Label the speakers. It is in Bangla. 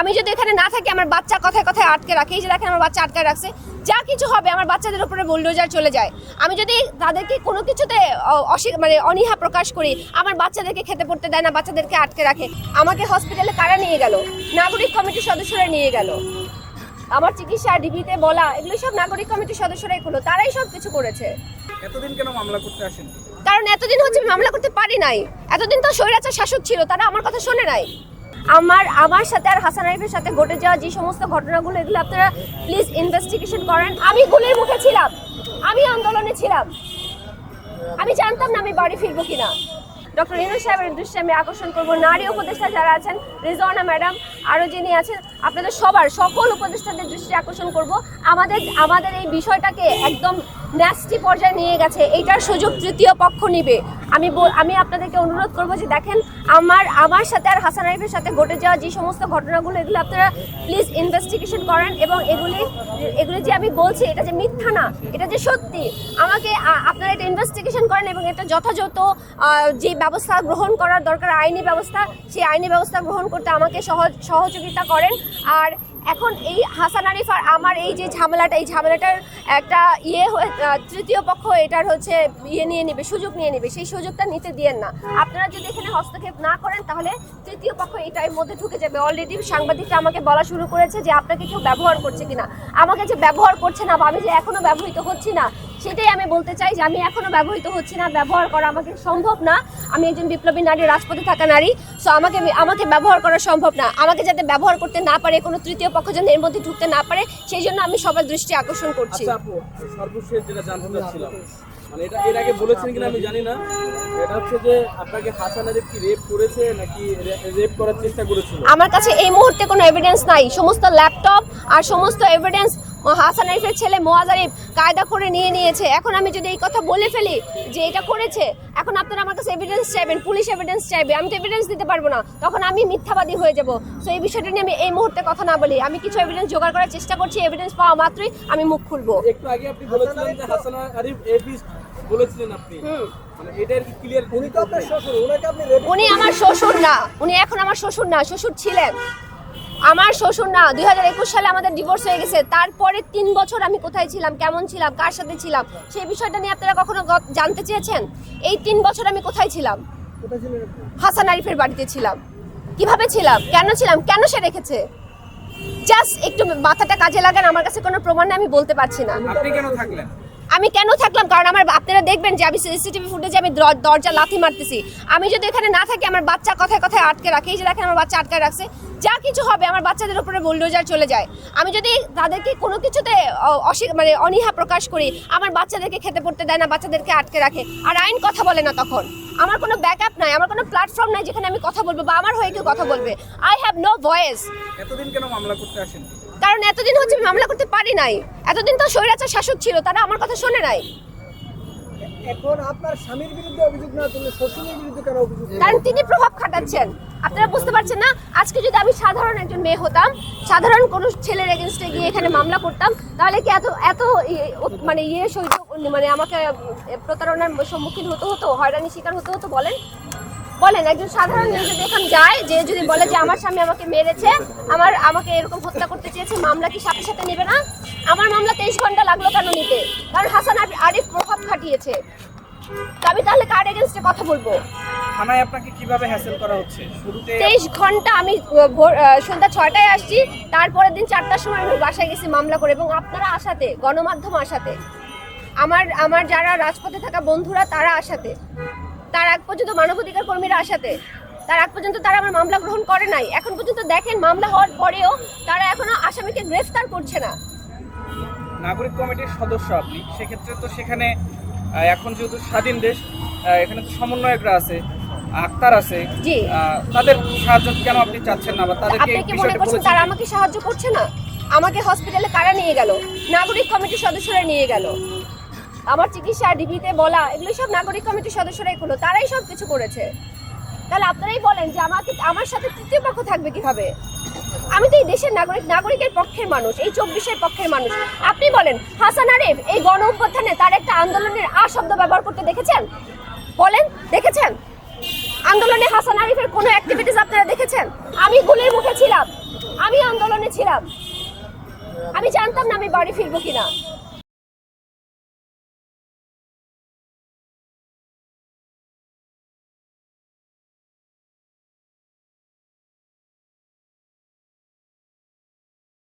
Speaker 1: আমি যদি এখানে না থাকি আমার বাচ্চা কথায় কথায় আটকে রাখে। এই যে দেখেন আমার বাচ্চা আটকে রাখছে। যা কিছু হবে আমার বাচ্চাদের উপরে বুলডোজার চলে যায়। আমি যদি তাদেরকে কোনো কিছুতে মানে অনীহা প্রকাশ করি আমার বাচ্চাদেরকে খেতে পড়তে দেয় না বাচ্চাদেরকে আটকে রাখে। আমাকে হসপিটালে কারা নিয়ে গেল? নাগরিক কমিটির সদস্যরা নিয়ে গেল। আমার চিকিৎসা ডিবিতে বলা এগুলো সব নাগরিক কমিটির সদস্যরাই করল। তারাই সব কিছু করেছে।
Speaker 2: এতদিন কেন মামলা করতে আসেন
Speaker 1: কারণ এতদিন হচ্ছে মামলা করতে পারি নাই। এতদিন তো স্বৈরাচার শাসক ছিল তারা আমার কথা শোনে নাই। আমার আমার সাথে আর হাসান আরিফের সাথে ঘটে যাওয়া যে সমস্ত ঘটনাগুলো, এগুলো আপনারা প্লিজ ইনভেস্টিগেশন করেন। আমি গুলির মুখে ছিলাম। আমি আন্দোলনে ছিলাম। আমি জানতাম না আমি বাড়ি ফিরবো কিনা। ডক্টর ইনুস সাহেবের দৃষ্টি আমি আকর্ষণ করব। নারী উপদেষ্টা যারা আছেন, রিজওয়ানা ম্যাডাম আরও যিনি আছেন, আপনাদের সবার, সকল উপদেষ্টাদের দৃষ্টি আকর্ষণ করব। আমাদের আমাদের এই বিষয়টাকে একদম ন্যাস্টি পর্যায়ে নিয়ে গেছে। এইটার সুযোগ তৃতীয় পক্ষ নিবে। আমি আমি আপনাদেরকে অনুরোধ করব যে দেখেন, আমার আমার সাথে আর হাসান আরিফের সাথে ঘটে যাওয়া যে সমস্ত ঘটনাগুলো, এগুলো আপনারা প্লিজ ইনভেস্টিগেশন করেন এবং এগুলি এগুলি যে আমি বলছি, এটা যে মিথ্যা না, এটা যে সত্যি, আমাকে আপনারা এটা ইনভেস্টিগেশন করেন এবং এটা যথাযথ যে ব্যবস্থা গ্রহণ করার দরকার, আইনি ব্যবস্থা, সেই আইনি ব্যবস্থা গ্রহণ করতে আমাকে সহযোগিতা করেন। আর এখন এই হাসান আরিফ আর আমার এই যে ঝামেলাটা, এই ঝামেলাটার একটা ইয়ে তৃতীয় পক্ষ এটার হচ্ছে ইয়ে নিয়ে নেবে, সুযোগ নিয়ে নেবে, সেই সুযোগটা নিতে দিয়েন না। আপনারা যদি এখানে হস্তক্ষেপ না করেন, তাহলে তৃতীয় পক্ষ এটার মধ্যে ঢুকে যাবে। অলরেডি সাংবাদিকরা আমাকে বলা শুরু করেছে যে আপনাকে কেউ ব্যবহার করছে কিনা। আমাকে যে ব্যবহার করছে না, বা আমি যে এখনও ব্যবহৃত হচ্ছি না সেটাই আমি বলতে চাই যে আমি এখনও ব্যবহৃত হচ্ছি না ব্যবহার করা আমাকে সম্ভব না। আমি একজন বিপ্লবী নারী রাজপথে থাকা নারী সো আমাকে আমাকে ব্যবহার করা সম্ভব না। আমাকে যাতে ব্যবহার করতে না পারে কোনো তৃতীয় পক্ষ যেন এর মধ্যে ঢুকতে না পারে সেই জন্য আমি সবার দৃষ্টি আকর্ষণ করছি।
Speaker 2: আচ্ছা সর্বশেষ যেটা জানতে চাচ্ছিলাম মানে এটা এর আগে বলেছেন কিনা আমি জানি না এটা হচ্ছে যে আপনাকে হাসান আরিফ কি রেপ করেছে নাকি রেপ করার চেষ্টা করেছিল?
Speaker 1: আমার কাছে এই মুহূর্তে কোনো এভিডেন্স নাই। সমস্ত ল্যাপটপ আর সমস্ত এভিডেন্স হাসান আরিফের ছেলে মোয়াজ আরিফ কায়দা করে নিয়ে নিয়েছে। এখন আমি যদি এই কথা বলে ফেলি যে এটা করেছে এখন আপনারা আমার কাছে এভিডেন্স চাইবেন পুলিশ এভিডেন্স চাইবে আমি তো এভিডেন্স দিতে পারব না। তখন আমি মিথ্যাবাদী হয়ে যাব। সো এই বিষয়টা নিয়ে আমি এই মুহূর্তে কথা না বলি। আমি কিছু এভিডেন্স জোগাড় করার চেষ্টা করছি এভিডেন্স পাওয়া মাত্রই আমি মুখ খুলবো।
Speaker 2: একটু আগে আপনি বলেছিলেন যে হাসান আরিফ এপিস বলেছিলেন আপনি। মানে এটার কি ক্লিয়ার উনি তো আপনার শ্বশুর ওনাকে আপনি
Speaker 1: উনি আমার শ্বশুর না। উনি এখন আমার শ্বশুর না শ্বশুর ছিলেন। আমার শ্বশুর না দুই হাজার একুশ সালে আমাদের ডিভোর্স হয়ে গেছে তারপরে তিন বছর আমি কোথায় ছিলাম কেমন ছিলাম কার সাথে ছিলাম সেই বিষয়টা নিয়ে আপনারা কখনো জানতে চেয়েছেন? এই তিন বছর আমি কোথায় ছিলাম? হাসান আরিফের বাড়িতে ছিলাম। কীভাবে ছিলাম? কেন ছিলাম? কেন সে রেখেছে? জাস্ট একটু মাথাটা কাজে লাগান আমার কাছে কোনো প্রমাণ নেই, আমি বলতে পারছি না।
Speaker 2: আপনি কেন থাকলেন?
Speaker 1: আমি কেন থাকলাম? কারণ আমার আপনারা দেখবেন যে আমি সিসিটিভি ফুটেজে আমি দর- দরজা লাথি মারতেছি। আমি যদি এখানে না থাকি, আমার বাচ্চা কথায় কথায় আটকে রাখে। এই যে দেখেন, আমার বাচ্চা আটকে রাখছে। যা কিছু হবে, আমার বাচ্চাদের উপরে বুলডোজার চলে যায়। আমি যদি তাদেরকে কোনো কিছুতে মানে অনীহা প্রকাশ করি, আমার বাচ্চাদেরকে খেতে পড়তে দেয় না, বাচ্চাদেরকে আটকে রাখে। আর আইন কথা বলে না তখন। আমার কোনো ব্যাকআপ নাই, আমার কোনো প্ল্যাটফর্ম নাই যেখানে আমি কথা বলব বা আমার হয়ে কেউ কথা বলবে। আই হ্যাভ নো ভয়েস
Speaker 2: এতদিন কেন মামলা করতে আসেন
Speaker 1: কারণ এতদিন হচ্ছে মামলা করতে পারি নাই। এতদিন তো স্বৈরাচার শাসক ছিল তারা আমার কথা শোনে নাই।
Speaker 3: এখন আপনার স্বামীর বিরুদ্ধে অভিযোগ না তুললে শ্বশুরের বিরুদ্ধে কেন অভিযোগ
Speaker 1: কারণ তিনি প্রভাব খাটাচ্ছেন। আপনারা বুঝতে পারছেন না আজকে যদি আমি সাধারণ একজন মেয়ে হতাম সাধারণ কোনো ছেলের এগেনস্টে গিয়ে এখানে মামলা করতাম তাহলে কি এত এত মানে ইয়ে সহ্য মানে আমাকে প্রতারণার সম্মুখীন হতে হতো হয়রানি শিকার হতে হতো বলেন? বলেন একজন সাধারণ যদি এখন যায় যে যদি বলে যে আমার স্বামী আমাকে মেরেছে আমার আমাকে এরকম হত্যা করতে চেয়েছে মামলা কি সাথে সাথে নেবে না? আমার মামলা তেইশ ঘণ্টা লাগল কেন নিতে? কারণ হাসান আরি- আরিফ প্রভাব খাটিয়েছে। আমি তাহলে কার এগেনস্টে কথা বলব?
Speaker 2: থানায় আপনাকে কীভাবে হ্যাসেল করা হচ্ছে? শুরুতে
Speaker 1: তেইশ ঘণ্টা আমি সন্ধ্যা ছয়টায় আসছি তারপরের দিন চারটার সময় আমি বাসায় গেছি মামলা করে এবং আপনারা আসাতে গণমাধ্যম আসাতে আমার আমার যারা রাজপথে থাকা বন্ধুরা তারা আসাতে তার আগ পর্যন্ত মানবাধিকার কর্মীরা আসাতে তার আগ পর্যন্ত তারা আমার মামলা গ্রহণ করে নাই। এখন পর্যন্ত দেখেন মামলা হওয়ার পরেও তারা এখনও আসামিকে গ্রেফতার করছে না।
Speaker 2: নাগরিক কমিটির সদস্য আপনি সেক্ষেত্রে তো সেখানে এখন যেহেতু স্বাধীন দেশ এখানে তো সমন্বয়করা আছে আক্তার আছে
Speaker 1: জি।
Speaker 2: তাদের সাহায্য কেন আপনি চাচ্ছেন না বা তাদেরকে
Speaker 1: আপনি কি মনে করছেন তারা আমাকে সাহায্য করছে না? আমাকে হসপিটালে কারা নিয়ে গেল? নাগরিক কমিটির সদস্যরা নিয়ে গেল। আমার চিকিৎসা ডিবিতে বলা, এগুলো সব নাগরিক কমিটির সদস্যরাই করল, তারাই সব কিছু করেছে। তাহলে আপনারাই বলেন যে আমাকে, আমার সাথে তৃতীয় পক্ষ থাকবে কীভাবে? আমি তো এই দেশের নাগরিক, নাগরিকের পক্ষের মানুষ, এই চব্বিশের পক্ষের মানুষ। আপনি বলেন, হাসান আরিফ এই গণ অভ্যুত্থানে তার একটা আন্দোলনের আ শব্দ ব্যবহার করতে দেখেছেন? বলেন, দেখেছেন? আন্দোলনে হাসান আরিফের কোনো অ্যাক্টিভিটিস আপনারা দেখেছেন? আমি গুলির মুখে ছিলাম। আমি আন্দোলনে ছিলাম। আমি জানতাম না আমি বাড়ি ফিরবো কিনা।